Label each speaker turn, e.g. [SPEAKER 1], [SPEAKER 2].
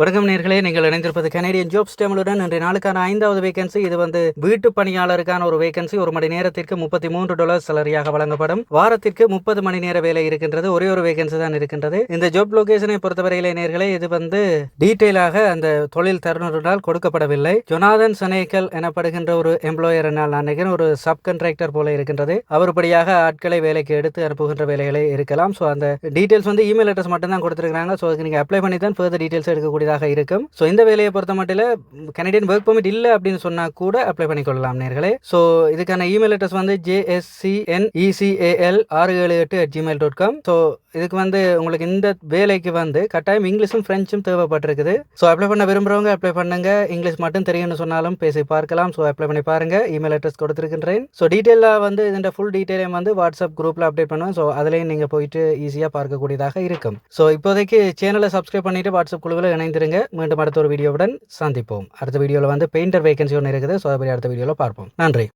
[SPEAKER 1] வணக்கம் நேர்களே நீங்கள் இணைந்திருப்பது கனேடியன் ஜோப்ஸ் டேமலுடன் இன்றைய நாளுக்கான ஐந்தாவது வேகன்சி இது வந்து வீட்டு பணியாளருக்கான ஒரு வேகன்சி ஒரு மணி நேரத்திற்கு முப்பத்தி மூன்று டாலர் சலரியாக வழங்கப்படும். வாரத்திற்கு முப்பது மணி நேர வேலை இருக்கின்றது. ஒரே ஒரு வேகன்சி தான் இருக்கின்றது. இந்த ஜாப் லொகேஷனை பொறுத்தவரையிலே நேர்களே இது வந்து டீட்டெயிலாக அந்த தொழில் தருணரால் கொடுக்கப்படவில்லை. ஜொனாதன் சனேக்கல் எனப்படுகின்ற ஒரு எம்ப்ளாயர் என்னால் நினைக்கிறேன் ஒரு சப் கண்ட்ராக்டர் போல இருக்கின்றது. அவருபடியாக ஆட்களை வேலைக்கு எடுத்து அனுப்புகின்ற வேலைகளை இருக்கலாம். ஸோ அந்த டீட்டெயில்ஸ் வந்து இமெயில் அட்ரஸ் மட்டும் தான் கொடுத்துருக்காங்க ஸோ அதுக்கு நீங்கள் அப்ளை பண்ணி தான் ஃபர்தர் டீட்டெயில்ஸ் எடுக்கக்கூடிய கூடியதாக இருக்கும். ஸோ இந்த வேலையை பொறுத்த மட்டும் கனடியன் ஒர்க் பர்மிட் இல்லை அப்படின்னு சொன்னால் கூட அப்ளை பண்ணிக்கொள்ளலாம் நேர்களே. ஸோ இதுக்கான இமெயில் அட்ரஸ் வந்து ஜேஎஸ்சிஎன்இசிஏஎல் ஆறு ஏழு எட்டு at Gmail dot com so இதுக்கு வந்து உங்களுக்கு இந்த வேலைக்கு வந்து கட்டாயம் இங்கிலீஷும் ஃப்ரெஞ்சும் தேவைப்பட்டிருக்குது. ஸோ அப்ளை பண்ண விரும்புகிறவங்க அப்ளை பண்ணுங்க. இங்கிலீஷ் மட்டும் தெரியும்னு சொன்னாலும் பேசி பார்க்கலாம். ஸோ அப்ளை பண்ணி பாருங்க. Email address கொடுத்துருக்கின்றேன். ஸோ டீட்டெயிலாக வந்து இதோட ஃபுல் டீட்டெயிலையும் வந்து வாட்ஸ்அப் குரூப்பில் அப்டேட் பண்ணுவேன். ஸோ அதுலேயும் நீங்கள் போயிட்டு ஈஸியாக பார்க்கக்கூடியதாக இருக்கும். ஸோ இப்போதைக்கு சேனலை சப்ஸ்கிரைப் பண்ணிட்டு வாட்ஸ்அப் குழுவில் இணைந்திருங்க. மீண்டும் அடுத்த ஒரு வீடியோவுடன் சந்திப்போம். அடுத்த வீடியோவில் வந்து பெயிண்டர் வேகன்சி ஒன்று இருக்குது. ஸோ அதை அடுத்த வீடியோவில் பார்ப்போம். நன்றி.